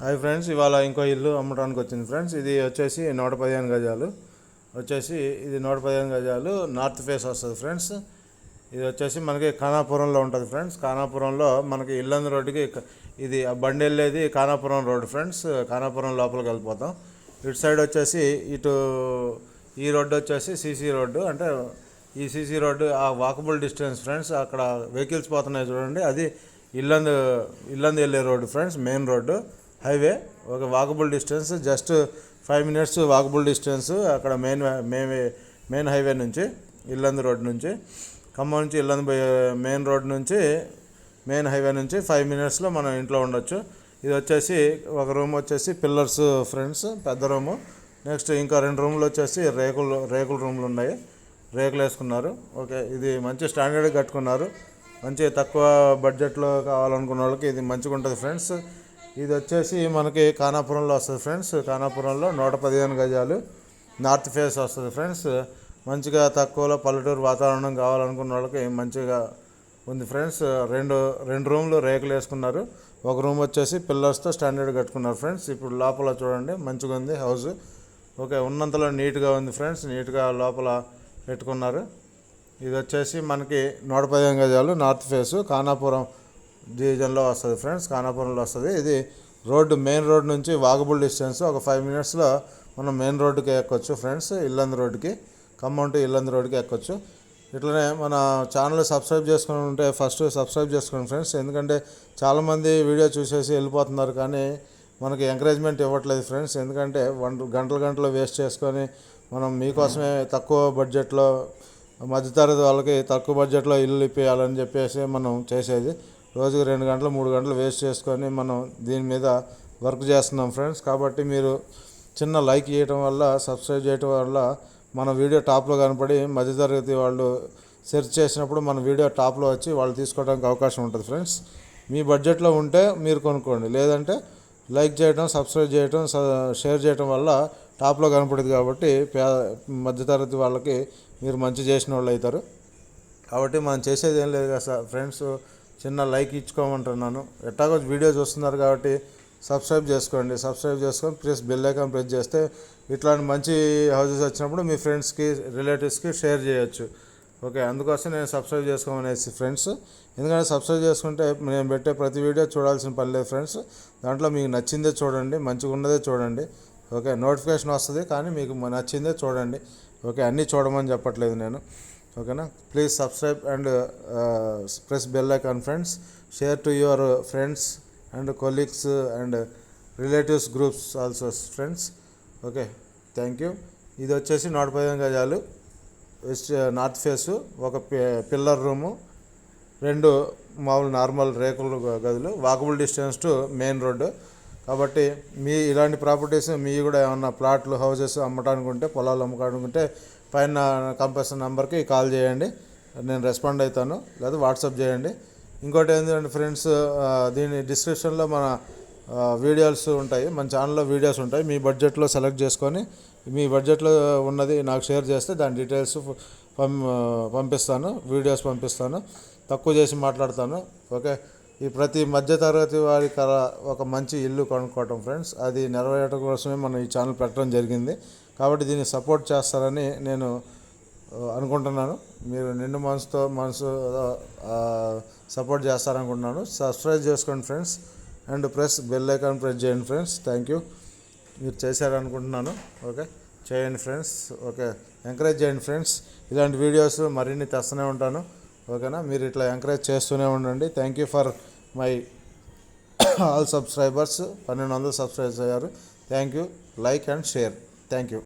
Hi friends ఇవాళ ఇంకో ఇల్లు అమ్మడానికి వచ్చింది ఫ్రెండ్స్. ఇది వచ్చేసి నూట పదిహేను గజాలు. వచ్చేసి ఇది నూట పదిహేను గజాలు నార్త్ ఫేస్ వస్తుంది ఫ్రెండ్స్. ఇది వచ్చేసి మనకి ఖానాపురంలో ఉంటుంది ఫ్రెండ్స్. ఖానాపురంలో మనకి ఇల్లందు రోడ్డుకి ఇది బండి వెళ్ళేది ఖానాపురం రోడ్ ఫ్రెండ్స్. ఖానాపురం లోపలికి వెళ్ళిపోతాం. ఇటు సైడ్ వచ్చేసి ఇటు ఈ రోడ్డు వచ్చేసి సీసీ రోడ్డు. అంటే ఈ సీసీ రోడ్డు ఆ వాకబుల్ డిస్టెన్స్ ఫ్రెండ్స్. అక్కడ వెహికల్స్ పోతున్నాయి చూడండి. అది ఇల్లందు ఇల్లందు వెళ్ళే road friends main road. Highway ఒక walkable distance just five minutes walkable distance అక్కడ మెయిన్ మెయిన్ మెయిన్ హైవే నుంచి ఇల్లందు రోడ్ నుంచి. ఖమ్మం నుంచి ఇల్లందు మెయిన్ రోడ్ నుంచి మెయిన్ హైవే నుంచి ఫైవ్ మినిట్స్లో మనం ఇంట్లో ఉండొచ్చు. ఇది వచ్చేసి ఒక రూమ్ వచ్చేసి పిల్లర్స్ ఫ్రెండ్స్ పెద్ద రూము. నెక్స్ట్ ఇంకా రెండు రూమ్లు వచ్చేసి రేకులు రేకుల రూమ్లు ఉన్నాయి. రేకులు వేసుకున్నారు. ఓకే ఇది మంచి స్టాండర్డ్ కట్టుకున్నారు. మంచి తక్కువ బడ్జెట్లో కావాలనుకున్న వాళ్ళకి ఇది మంచిగా ఉంటుంది ఫ్రెండ్స్. ఇది వచ్చేసి మనకి ఖానాపురంలో వస్తుంది ఫ్రెండ్స్. ఖానాపురంలో నూట పదిహేను గజాలు నార్త్ ఫేస్ వస్తుంది ఫ్రెండ్స్. మంచిగా తక్కువలో పల్లెటూరు వాతావరణం కావాలనుకున్న వాళ్ళకి మంచిగా ఉంది ఫ్రెండ్స్. రెండు రెండు రూమ్లు రేకులు వేసుకున్నారు. ఒక రూమ్ వచ్చేసి పిల్లర్స్తో స్టాండర్డ్ కట్టుకున్నారు ఫ్రెండ్స్. ఇప్పుడు లోపల చూడండి మంచిగా ఉంది హౌస్. ఓకే ఉన్నంతలో నీట్గా ఉంది ఫ్రెండ్స్. నీట్గా లోపల పెట్టుకున్నారు. ఇది వచ్చేసి మనకి నూట పదిహేను గజాలు నార్త్ ఫేస్. ఖానాపురం డివిజన్లో వస్తుంది ఫ్రెండ్స్ ఖానాపురంలో వస్తుంది. ఇది రోడ్డు మెయిన్ రోడ్ నుంచి వాగబుల్ డిస్టెన్స్ ఒక ఫైవ్ మినిట్స్లో మనం మెయిన్ రోడ్డుకి ఎక్కొచ్చు ఫ్రెండ్స్ ఇల్లంది రోడ్డుకి. ఖమ్మం టు ఇల్లందు రోడ్డుకి ఎక్కొచ్చు. ఇట్లనే మన ఛానల్ సబ్స్క్రైబ్ చేసుకుని ఉంటే ఫస్ట్ సబ్స్క్రైబ్ చేసుకోండి ఫ్రెండ్స్. ఎందుకంటే చాలామంది వీడియో చూసేసి వెళ్ళిపోతున్నారు కానీ మనకి ఎంకరేజ్మెంట్ ఇవ్వట్లేదు ఫ్రెండ్స్. ఎందుకంటే వన్ గంటలు గంటలు వేస్ట్ చేసుకొని మనం మీకోసమే తక్కువ బడ్జెట్లో మధ్యతరగతి వాళ్ళకి తక్కువ బడ్జెట్లో ఇల్లు ఇప్పించాలని చెప్పేసి మనం చేసేది. రోజుకి రెండు గంటలు మూడు గంటలు వేస్ట్ చేసుకొని మనం దీని మీద వర్క్ చేస్తున్నాం ఫ్రెండ్స్. కాబట్టి మీరు చిన్న లైక్ చేయటం వల్ల సబ్స్క్రైబ్ చేయటం వల్ల మన వీడియో టాప్లో కనపడి మధ్యతరగతి వాళ్ళు సెర్చ్ చేసినప్పుడు మన వీడియో టాప్లో వచ్చి వాళ్ళు తీసుకోవడానికి అవకాశం ఉంటుంది ఫ్రెండ్స్. మీ బడ్జెట్లో ఉంటే మీరు కొనుక్కోండి. లేదంటే లైక్ చేయడం సబ్స్క్రైబ్ చేయడం షేర్ చేయడం వల్ల టాప్లో కనపడుతుంది కాబట్టి పే మధ్యతరగతి వాళ్ళకి మీరు మంచి చేసిన వాళ్ళు అవుతారు. కాబట్టి మనం చేసేది ఏం లేదు కదా సార్. ఫ్రెండ్స్ చిన్న లైక్ ఇచ్చుకోమంటున్నాను. ఎట్టాగో వీడియో చూస్తున్నారు కాబట్టి సబ్స్క్రైబ్ చేసుకోండి. సబ్స్క్రైబ్ చేసుకొని ప్రెస్ బెల్ ఐకాన్ ప్రెస్ చేస్తే ఇట్లాంటి మంచి హౌసెస్ వచ్చినప్పుడు మీ ఫ్రెండ్స్కి రిలేటివ్స్కి షేర్ చేయొచ్చు. ఓకే అందుకోసం నేను సబ్స్క్రైబ్ చేసుకోమనేసి ఫ్రెండ్స్. ఎందుకంటే సబ్స్క్రైబ్ చేసుకుంటే నేను పెట్టే ప్రతి వీడియో చూడాల్సిన పని లేదు ఫ్రెండ్స్. దాంట్లో మీకు నచ్చిందే చూడండి మంచిగా ఉన్నదే చూడండి. ఓకే నోటిఫికేషన్ వస్తుంది కానీ మీకు నచ్చిందే చూడండి. ఓకే అన్నీ చూడమని చెప్పట్లేదు నేను. ఓకేనా? Please subscribe and press bell icon friends share to your friends and colleagues and relatives groups also friends okay thank you ఇది వచ్చేసి నూట పదిహేను గజాలు. వెస్ట్ నార్త్ ఫేసు ఒక పి- పిల్లర్ రూము రెండు మామూలు నార్మల్ రేకుల గదులు. Walkable distance to main road కాబట్టి మీ ఇలాంటి ప్రాపర్టీస్ మీ కూడా ఏమన్నా ప్లాట్లు హౌజెస్ అమ్మటానికి ఉంటే పొలాలు అమ్మకానికి ఉంటే పైన కంపల్సరీ నెంబర్కి కాల్ చేయండి. నేను రెస్పాండ్ అవుతాను. లేదా వాట్సాప్ చేయండి. ఇంకోటి ఏంటంటే ఫ్రెండ్స్ దీని డిస్క్రిప్షన్లో మన వీడియోస్ ఉంటాయి. మన ఛానల్లో వీడియోస్ ఉంటాయి. మీ బడ్జెట్లో సెలెక్ట్ చేసుకొని మీ బడ్జెట్లో ఉన్నది నాకు షేర్ చేస్తే దాని డీటెయిల్స్ పం పంపిస్తాను. వీడియోస్ పంపిస్తాను. తక్కువ చేసి మాట్లాడతాను. ఓకే? ఈ ప్రతి మధ్యతరగతి వారి కల ఒక మంచి ఇల్లు కొనుక్కోవటం ఫ్రెండ్స్. అది నెరవేరడం కోసమే మనం ఈ ఛానల్ పెట్టడం జరిగింది. కాబట్టి దీన్ని సపోర్ట్ చేస్తారని నేను అనుకుంటున్నాను. మీరు నిండు మనసుతో మనసు సపోర్ట్ చేస్తారనుకుంటున్నాను. సబ్స్క్రైబ్ చేసుకోండి friends. And press bell icon press చేయండి ఫ్రెండ్స్. Thank you. మీరు చేశారనుకుంటున్నాను. ఓకే? చేయండి ఫ్రెండ్స్. ఓకే? ఎంకరేజ్ చేయండి ఫ్రెండ్స్. ఇలాంటి వీడియోస్ మరిన్ని తెస్తూనే ఉంటాను. ఓకేనా? మీరు ఇట్లా ఎంకరేజ్ చేస్తూనే ఉండండి. Thank you for my all subscribers. పన్నెండు వందలు సబ్స్క్రైబర్స్ అయ్యారు. Thank you. Like and share. Thank you.